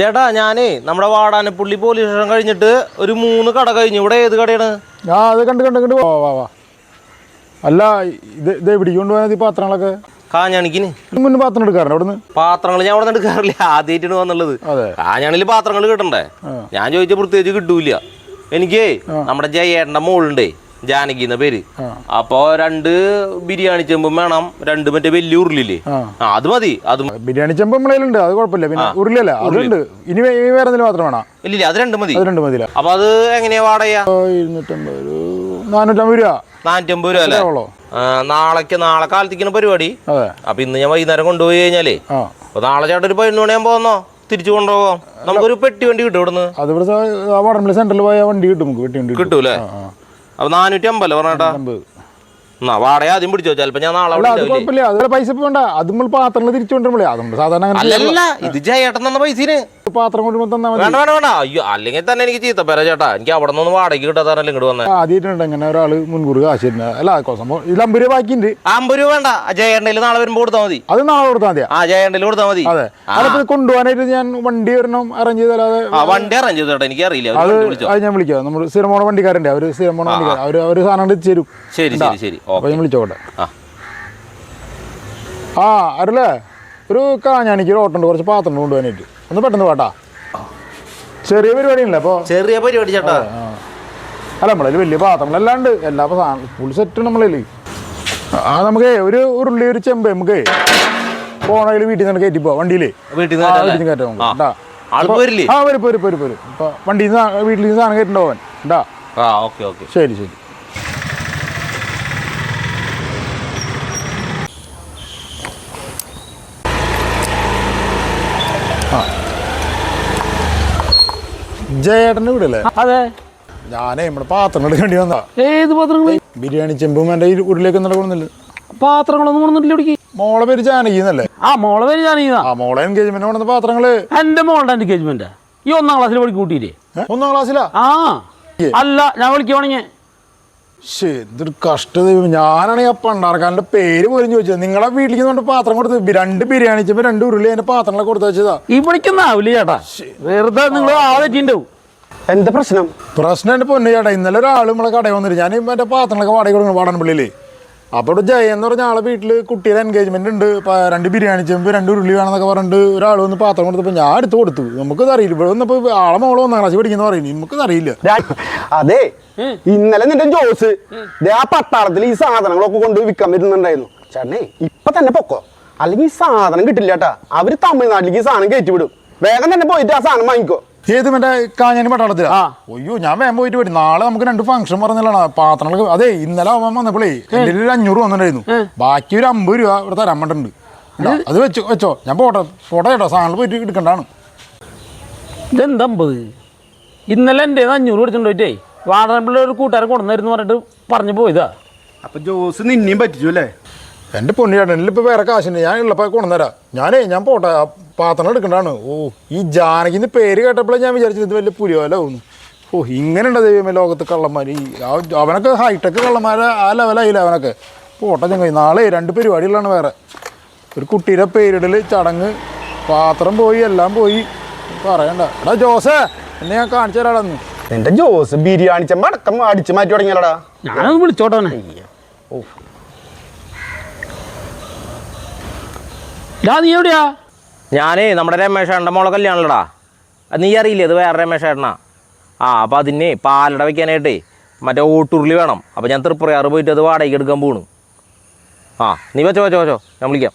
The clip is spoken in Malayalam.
ചേട്ടാ ഞാനേ നമ്മുടെ വാടാനപ്പള്ളി പോലീസ് സ്റ്റേഷൻ കഴിഞ്ഞിട്ട് ഒരു മൂന്ന് കട കഴിഞ്ഞു. ഇവിടെ ഏത് കടയാണ്? ആ അത് കണ്ട് കണ്ട് കണ്ട്. വാ വാ വാ. അല്ല ഇത് ഇത് എവിടെ പോയാൽ പാത്രങ്ങളൊക്കെ? കാഞ്ഞാണിക്കിന്. മുന്നേ പാത്രം എടുക്കാറുണ്ട് അവിടുന്ന്? പാത്രങ്ങൾ ഞാൻ അവിടെ എടുക്കാറില്ല. ആദ്യമായിട്ടാണ് വന്നുള്ളത്. കാഞ്ഞാണിൽ പാത്രങ്ങൾ കിട്ടണ്ടേ? ഞാൻ ചോദിച്ച പ്രത്യേകിച്ച് കിട്ടൂല. എനിക്കേ നമ്മുടെ ജയേട്ടന്റെ മോളുണ്ടേ. ജാനകി എന്ന പേര് അപ്പൊ രണ്ട് ബിരിയാണി ചെമ്പും വേണം രണ്ട് മറ്റേ വലിയ ഉരുളില്ലേ? അത് മതി. അത് ബിരിയാണി ചെമ്പ് നമ്മളതിലുണ്ട് അത് കുഴപ്പമില്ല. പിന്നെ ഉരുളിയല്ല അതുണ്ട്. ഇനി വേറെ എന്തെങ്കിലും മാത്രം വേണം? ഇല്ല അത് രണ്ട് മതി. അത് രണ്ട് മതി അപ്പൊ അത് എങ്ങനെയാ വാടകയാ ഇരുന്നൂറ്റമ്പത് നാനൂറ്റമ്പത് രൂപ. നാനൂറ്റമ്പത് രൂപ അല്ലേ? നാളേക്ക് നാളെ കാലത്തേക്കാണ് പരിപാടി. അപ്പൊ ഇന്ന് ഞാൻ വൈകുന്നേരം കൊണ്ടുപോയി കഴിഞ്ഞാലേ അപ്പൊ നാളെ ചേട്ടൻ ഒരു പതിനൊന്ന് മണിയാകുമ്പോ വന്നോ? തിരിച്ചു കൊണ്ടുപോകാം നമുക്കൊരു പെട്ടി വണ്ടി കിട്ടും ഇവിടുന്ന്. അത് ഇവിടെ സെന്ററിൽ പോയ വണ്ടി കിട്ടും നമുക്ക് പെട്ടി വണ്ടി കിട്ടും. കിട്ടൂലേ? അപ്പൊ നാനൂറ്റി പറഞ്ഞേട്ടാ? അമ്പത് എന്നാ വാടക ആദ്യം പിടിച്ചോ. ചിലപ്പോ ഞാൻ നാളെ അവിടെ ഉണ്ടാവില്ലേ? കുഴപ്പമില്ല. പൈസ ഇപ്പൊ വേണ്ട. അത് നമ്മൾ പാത്രങ്ങൾ തിരിച്ചു കൊണ്ടുവരുമ്പോഴേ അത് നമ്മൾ സാധാരണ അങ്ങനെ അല്ലല്ല ഇത് ജയേട്ടൻ തന്ന പാത്രം കൊണ്ടുവന്ന് തന്നാൽ മതി. വേണ്ട വേണ്ട വേണ്ട. അയ്യോ അല്ലെങ്കിൽ തന്നെ എനിക്ക് ചീത്ത പേര ചേട്ടാ. എനിക്ക് അവിടെ നിന്ന് വാടകയ്ക്ക് കിട്ടാത്തല്ലേ ഇങ്ങോട്ട് വന്നത് ആദ്യമായിട്ടുണ്ട് ഇങ്ങനെ ഒരാൾ മുൻകൂർ കാശ് അല്ല സംഭവം ഇതിൽ അമ്പത് രൂപ ബാക്കിയുണ്ട്. അമ്പത് രൂപ വേണ്ട. ജയണ്ടയിൽ നാളെ വരുമ്പോ കൊടുത്താൽ മതി. അത് നാളെ കൊടുത്താൽ മതി ആ ജയണ്ടയിൽ കൊടുത്താൽ മതി. അതെ. അതിപ്പോ കൊണ്ടുപോകാനായിട്ട് ഞാൻ വണ്ടി ഒരെണ്ണം അറേഞ്ച് ചെയ്താലേ ആ വണ്ടി അറേഞ്ച് ചെയ്തോട്ടെ എനിക്ക് അറിയില്ല. അത് ഞാൻ വിളിക്കാം. നമ്മൾ സ്ഥിരമോണ വണ്ടിക്കാരുണ്ട് അവർ സ്ഥിരമോണ വണ്ടിക്കാർ അവർ അവർ സാധനം എത്തിച്ച് തരും. ശരി ശരി ശരി. അപ്പൊ ഓക്കെ. ഞാൻ വിളിച്ചോട്ടെ ആ. ആ അരല്ലേ ഒരു കാഞ്ഞാണിക്ക് ഒരു ഓട്ടുണ്ട് കുറച്ച് പാത്രം കൊണ്ടുപോകാനായിട്ട്. ഒന്ന് പെട്ടെന്ന് പാട്ടാ ചെറിയ പരിപാടിയല്ലേ അപ്പോൾ ചെറിയ പരിപാടി ചേട്ടാ. അല്ല നമ്മളതിൽ വലിയ പാത്രങ്ങളല്ലാണ്ട് എല്ലാ സാധനം ഫുൾ സെറ്റ് നമ്മളതിൽ ആ നമുക്ക് ഒരു ഉരുളി ഒരു ചെമ്പ് നമുക്ക് പോണെങ്കിൽ വീട്ടിൽ നിന്ന് കയറ്റി പോവാം വണ്ടിയിൽ വീട്ടിൽ നിന്ന് കയറ്റാം നമുക്ക്. ആ. വരും വരും വരും വരും. ഇപ്പൊ വണ്ടിയിൽ നിന്ന് വീട്ടിൽ നിന്ന് സാധനം കയറ്റുണ്ടാവാൻ ഉണ്ടാ ശരി ശരി. ആ. ജയേട്ടന്റെ അല്ലേ? അതെ. ഞാനേ നമ്മുടെ പാത്രം എടുക്കേണ്ടി വന്നാ ഏത് പാത്രങ്ങൾ ബിരിയാണി ചെമ്പും എന്റെ ഈ ഉരുളിലേക്ക് ഒന്നും കൊണ്ടുവന്നില്ല? പാത്രങ്ങളൊന്നും കൊണ്ടുവന്നിട്ടില്ല ഇവിടേക്ക്. മോളെ പേര് ജാനകിന്നല്ലേ? ആ മോളെ പേര് ഞാനീതാ ആ മോളെ എൻഗേജ്മെന്റ് കൊണ്ടുവന്ന പാത്രങ്ങൾ. എന്റെ മോളുടെ എൻഗേജ്മെന്റ് ഈ ഒന്നാം ക്ലാസ്സിൽ പഠിക്കും കൂട്ടിയില്ലേ ഒന്നാം ക്ലാസ്സിലാ ആ. അല്ല ഞാൻ വിളിക്കുവാണെങ്കിൽ ശേ എന്തൊരു കഷ്ട ഞാനാണെങ്കിൽ ആ പണ്ടാർക്കാരന്റെ പേര് പോലും ചോദിച്ചത്. നിങ്ങളെ വീട്ടിലേക്ക് കൊണ്ട് പാത്രം കൊടുത്ത് രണ്ട് ബിരിയാണി ചെമ്പ് രണ്ട് ഉരുളി അതിന്റെ പാത്രങ്ങളെ കൊടുത്തു വെച്ചതാ. ഈ വിളിക്കുന്നാവില്ല ചേട്ടാ. വെറുതെ നിങ്ങൾ ആ തെറ്റിണ്ടാവും എന്താ പ്രശ്നം? പ്രശ്നം എന്റെ പൊന്നു ചേട്ടാ. ഇന്നലെ ഒരാൾ നമ്മളെ കടയിൽ വന്നിട്ട് ഞാൻ മറ്റേ പാത്രങ്ങളൊക്കെ വാടക കൊടുക്കണം വാടാനപ്പള്ളിയിൽ അപ്പോൾ ഇവിടെ ജയ എന്ന് പറഞ്ഞ ആളെ വീട്ടിൽ കുട്ടിയുടെ എൻഗേജ്മെന്റ് ഉണ്ട്. രണ്ട് ബിരിയാണി ചെമ്പ് രണ്ട് ഉരുളി വേണമെന്നൊക്കെ പറഞ്ഞിട്ട് ഒരാൾ വന്ന് പാത്രം കൊടുത്തപ്പോൾ ഞാൻ എടുത്ത് കൊടുത്തു. നമുക്ക് അറിയില്ല ഇവിടെ വന്നപ്പോൾ ആളെ മോളെ ഒന്നാം ക്ലാസ് പഠിക്കുന്ന പറയുന്നു. നമുക്ക് അറിയില്ല അതെ ഇന്നലെ നിന്റെ ജോസ് ദേ ആ പട്ടാളത്തിൽ ഈ സാധനങ്ങളൊക്കെ കൊണ്ട് വിൽക്കാൻ വരുന്നുണ്ടായിരുന്നു. ചേട്ടനെ ഇപ്പൊ തന്നെ പൊക്കോ? അല്ലെങ്കിൽ ഈ സാധനം കിട്ടില്ല കേട്ടാ. അവർ തമിഴ്നാട്ടിലേക്ക് ഈ സാധനം കയറ്റി വിടും വേഗം തന്നെ പോയിട്ട് ആ സാധനം വാങ്ങിക്കോ. ഏത് മറ്റേ കാഞ്ഞാനി പട്ടാളത്തിൽ ആ. അയ്യോ ഞാൻ വേഗം പോയിട്ട് വരും. നാളെ നമുക്ക് രണ്ട് ഫംഗ്ഷൻ പറഞ്ഞല്ലാണ് പാത്രങ്ങൾക്ക് അതെ ഇന്നലെ അവൻ വന്നപ്പോഴേ എന്റെ ഒരു അഞ്ഞൂറ് വന്നിട്ടുണ്ടായിരുന്നു. ബാക്കി ഒരു അമ്പത് രൂപ ഇവിടെ തരാൻ വേണ്ടിട്ടുണ്ട് ഇണ്ടാ, അത് വെച്ചോ വെച്ചോ. ഞാൻ പോട്ടെ ഫോട്ടോ ചേട്ടോ സാധനങ്ങൾ പോയിട്ട് എടുക്കണ്ടാണ്. ഇതെന്താ അമ്പത്? ഇന്നലെ എന്റെ അഞ്ഞൂറ് കൊടുത്തിട്ടുണ്ടോയിട്ടേ വാടകപ്പിള്ള ഒരു കൂട്ടുകാരെ കൊണ്ടുവന്നായിരുന്നു പറഞ്ഞിട്ട് പറഞ്ഞു പോയതാ. അപ്പൊ ജോസ് നിന്നെയും പറ്റിച്ചു അല്ലേ? എന്റെ പൊന്നി ചേട്ടൻ ഇപ്പോൾ വേറെ കാശുണ്ട്. ഞാൻ ഉള്ളപ്പോൾ കൊണ്ടുതരാം ഞാനേ ഞാൻ പോട്ടെ. ആ പാത്രം എടുക്കണ്ടാണ് ഓ ഈ ജാനകിന്ന് പേര് കേട്ടപ്പോഴേ ഞാൻ വിചാരിച്ചത് ഇത് വലിയ പുലിയോല തോന്നുന്നു ഓ ഇങ്ങനെ ഉണ്ട് ദൈവമേ ലോകത്ത് കള്ളന്മാർ ഈ അവനൊക്കെ ഹൈടെക് കള്ളന്മാരെ ആ ലെവലായില്ല അവനൊക്കെ? പോട്ടെ ചങ്ങായി നാളെ രണ്ട് പരിപാടികളാണ് വേറെ. ഒരു കുട്ടിയുടെ പേരിടൽ ചടങ്ങ് പാത്രം പോയി എല്ലാം പോയി. പറയണ്ട. എടാ ജോസേ എന്നെ ഞാൻ കാണിച്ചു തരാടാന്ന് നിന്റെ ജോസ് ബിരിയാണി ചെമ്പ അടക്കം അടിച്ചു മാറ്റി തുടങ്ങിയല്ലടാ. ഞാനൊന്ന് വിളിച്ചോട്ടവനെ ഡാ നീ എവിടെയാ? ഞാനേ നമ്മുടെ രമേശേട്ടന്റെ മോളെ കല്യാണമല്ലടാ അത് നീ അറിയില്ലേ അത് വേറെ രമേശേട്ടനാ? ആ അപ്പം അതിനെ പാലട വെക്കാനായിട്ടേ മറ്റേ ഓട്ടുരുളി വേണം. അപ്പം ഞാൻ തൃപ്രയാറ് പോയിട്ട് അത് വാടകയ്ക്ക് എടുക്കാൻ പോണു. ആ നീ വെച്ചോ വെച്ചോ വെച്ചോ. ഞാൻ വിളിക്കാം.